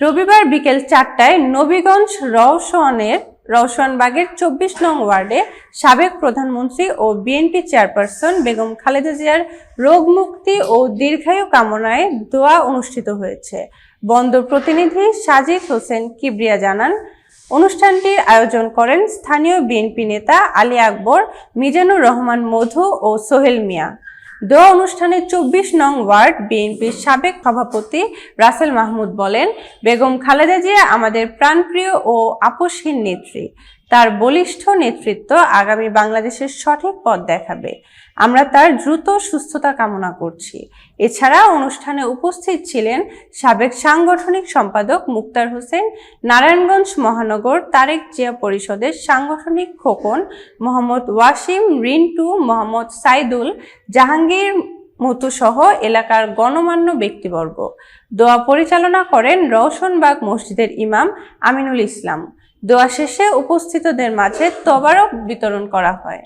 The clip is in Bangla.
রবিবার বিকেল চারটায় নবীগঞ্জ রওশনের, রওশনবাগের চব্বিশ নং ওয়ার্ডে সাবেক প্রধানমন্ত্রী ও বিএনপি চেয়ারপারসন বেগম খালেদা জিয়ার রোগ মুক্তি ও দীর্ঘায়ু কামনায় দোয়া অনুষ্ঠিত হয়েছে। বন্দর প্রতিনিধি সাজিদ হোসেন কিবরিয়া জানান, অনুষ্ঠানটির আয়োজন করেন স্থানীয় বিএনপি নেতা আলী আকবর, মিজানুর রহমান মধু ও সোহেল মিয়া। দোয়া অনুষ্ঠানে চব্বিশ নং ওয়ার্ড বিএনপির সাবেক সভাপতি রাসেল মাহমুদ বলেন, বেগম খালেদা জিয়া আমাদের প্রাণপ্রিয় ও আপোষহীন নেত্রী। তার বলিষ্ঠ নেতৃত্ব আগামী বাংলাদেশের সঠিক পথ দেখাবে। আমরা তার দ্রুত সুস্থতা কামনা করছি। এছাড়া অনুষ্ঠানে উপস্থিত ছিলেন সাবেক সাংগঠনিক সম্পাদক মুক্তার হোসেন, নারায়ণগঞ্জ মহানগর তারেক জিয়া পরিষদের সাংগঠনিক খোকন মোহাম্মদ ওয়াসিম, রিন্টু মোহাম্মদ সাইদুল, জাহাঙ্গীর মতু সহ এলাকার গণমান্য ব্যক্তিবর্গ। দোয়া পরিচালনা করেন রওশনবাগ মসজিদের ইমাম আমিনুল ইসলাম। দোয়া শেষে উপস্থিতদের মাঝে তবারক বিতরণ করা হয়।